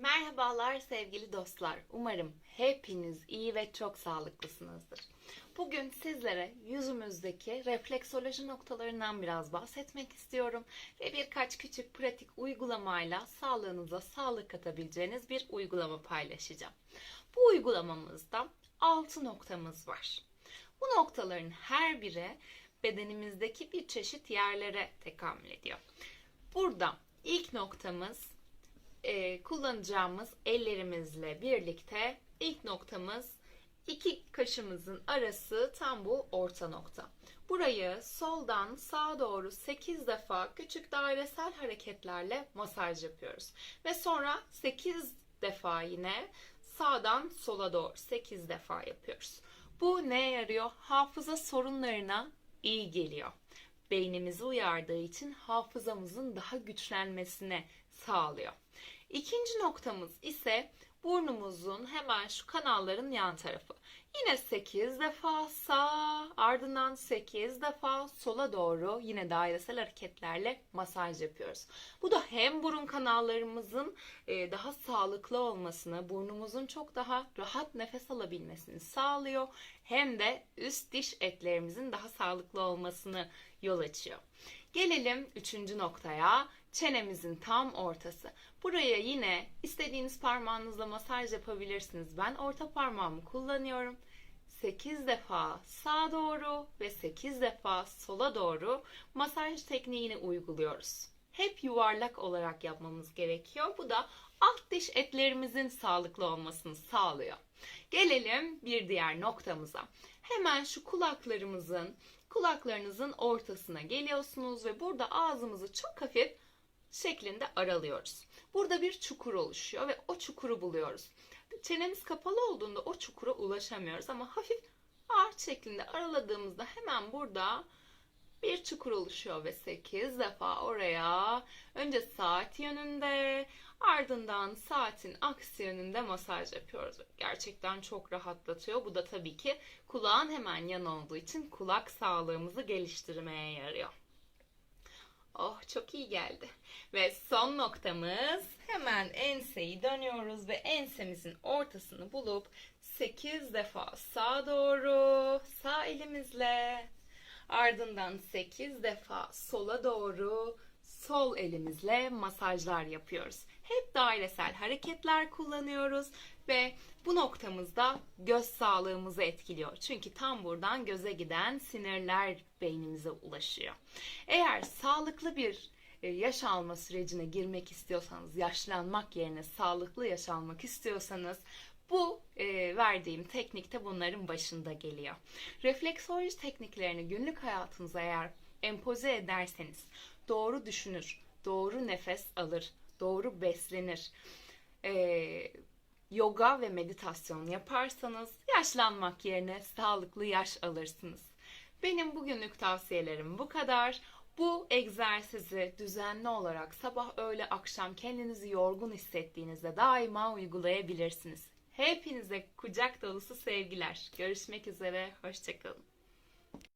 Merhabalar sevgili dostlar. Umarım hepiniz iyi ve çok sağlıklısınızdır. Bugün sizlere yüzümüzdeki refleksoloji noktalarından biraz bahsetmek istiyorum ve birkaç küçük pratik uygulamayla sağlığınıza sağlık katabileceğiniz bir uygulama paylaşacağım. Bu uygulamamızda 6 noktamız var. Bu noktaların her biri bedenimizdeki bir çeşit yerlere tekamül ediyor. Burada ilk noktamız e, kullanacağımız ellerimizle birlikte ilk noktamız iki kaşımızın arası tam bu orta nokta. Burayı soldan sağa doğru 8 defa küçük dairesel hareketlerle masaj yapıyoruz. Ve sonra 8 defa yine sağdan sola doğru 8 defa yapıyoruz. Bu neye yarıyor? Hafıza sorunlarına iyi geliyor. Beynimizi uyardığı için hafızamızın daha güçlenmesine sağlıyor. İkinci noktamız ise burnumuzun hemen şu kanalların yan tarafı. Yine 8 defa sağ, ardından 8 defa sola doğru yine dairesel hareketlerle masaj yapıyoruz. Bu da hem burun kanallarımızın e, daha sağlıklı olmasını, burnumuzun çok daha rahat nefes alabilmesini sağlıyor. Hem de üst diş etlerimizin daha sağlıklı olmasını yol açıyor. Gelelim üçüncü noktaya. Çenemizin tam ortası. Buraya yine istediğiniz parmağınızla masaj yapabilirsiniz. Ben orta parmağımı kullanıyorum. 8 defa sağa doğru ve 8 defa sola doğru masaj tekniğini uyguluyoruz. Hep yuvarlak olarak yapmamız gerekiyor. Bu da alt diş etlerimizin sağlıklı olmasını sağlıyor. Gelelim bir diğer noktamıza. Hemen şu kulaklarımızın, kulaklarınızın ortasına geliyorsunuz ve burada ağzımızı çok hafif şeklinde aralıyoruz. Burada bir çukur oluşuyor ve o çukuru buluyoruz. Çenemiz kapalı olduğunda o çukura ulaşamıyoruz ama hafif ağaç şeklinde araladığımızda hemen burada bir çukur oluşuyor ve 8 defa oraya önce saat yönünde ardından saatin aksi yönünde masaj yapıyoruz. Gerçekten çok rahatlatıyor. Bu da tabii ki kulağın hemen yan olduğu için kulak sağlığımızı geliştirmeye yarıyor. Oh çok iyi geldi. Ve son noktamız hemen enseyi dönüyoruz ve ensemizin ortasını bulup 8 defa sağa doğru sağ elimizle ardından 8 defa sola doğru sol elimizle masajlar yapıyoruz. Hep dairesel hareketler kullanıyoruz ve bu noktamızda göz sağlığımızı etkiliyor. Çünkü tam buradan göze giden sinirler beynimize ulaşıyor. Eğer sağlıklı bir e, yaş alma sürecine girmek istiyorsanız, yaşlanmak yerine sağlıklı yaş almak istiyorsanız bu e, verdiğim teknikte bunların başında geliyor. Refleksoloji tekniklerini günlük hayatınıza eğer empoze ederseniz doğru düşünür, doğru nefes alır, doğru beslenir. E, yoga ve meditasyon yaparsanız yaşlanmak yerine sağlıklı yaş alırsınız. Benim bugünlük tavsiyelerim bu kadar. Bu egzersizi düzenli olarak sabah, öğle, akşam kendinizi yorgun hissettiğinizde daima uygulayabilirsiniz. Hepinize kucak dolusu sevgiler. Görüşmek üzere, hoşçakalın.